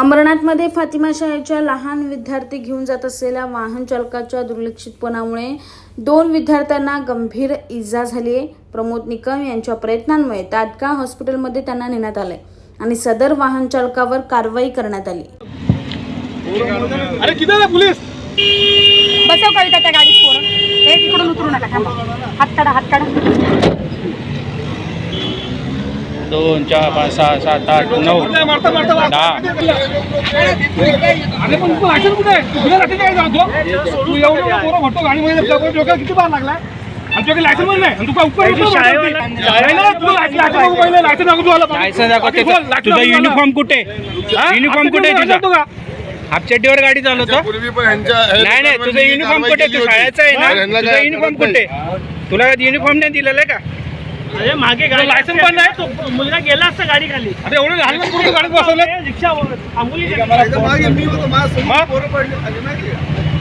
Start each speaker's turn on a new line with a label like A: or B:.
A: अंबरनाथमध्ये फातिमा शाळेच्या लहान विद्यार्थी घेऊन जात असलेल्या वाहन चालकाच्या दुर्लक्षितपणामुळे दोन विद्यार्थ्यांना गंभीर इजा झाली आहे. प्रमोद निकम यांच्या प्रयत्नांमुळे तात्काळ हॉस्पिटलमध्ये त्यांना नेण्यात आलंय आणि सदर वाहन चालकावर कारवाई करण्यात आली.
B: अरे पुलिस?
C: बसव कविता त्या गाडीत पोरं? हे तिकडून उतरू नका थांबा. हात काढा हात काढा.
D: दोन चार पाच सहा सात आठ नऊ दहा.
B: किती बार
D: तुझा. युनिफॉर्म कुठे?
B: हा?
D: युनिफॉर्म कुठे तुझा? हाफचड्डीवर गाडी चालवतो?
E: पूर्वी पण ह्यांच्या
D: नाही नाही तुझा युनिफॉर्म कुठे? तू शाळेचा आहे ना? तुझा युनिफॉर्म कुठे? तुला युनिफॉर्म नाही दिलेला आहे का?
F: अरे मागे गाडी
B: लायसन पण नाही
F: तो मुलगा गेला असता गाडी खाली
B: अरे एवढं लहान पोरं गाडीत बसवलं?
F: रिक्षा थांबवली
E: मागे मी होतो माझ्यासमोर
B: मग?
E: पोरं पडली. खाली माहिती आहे का?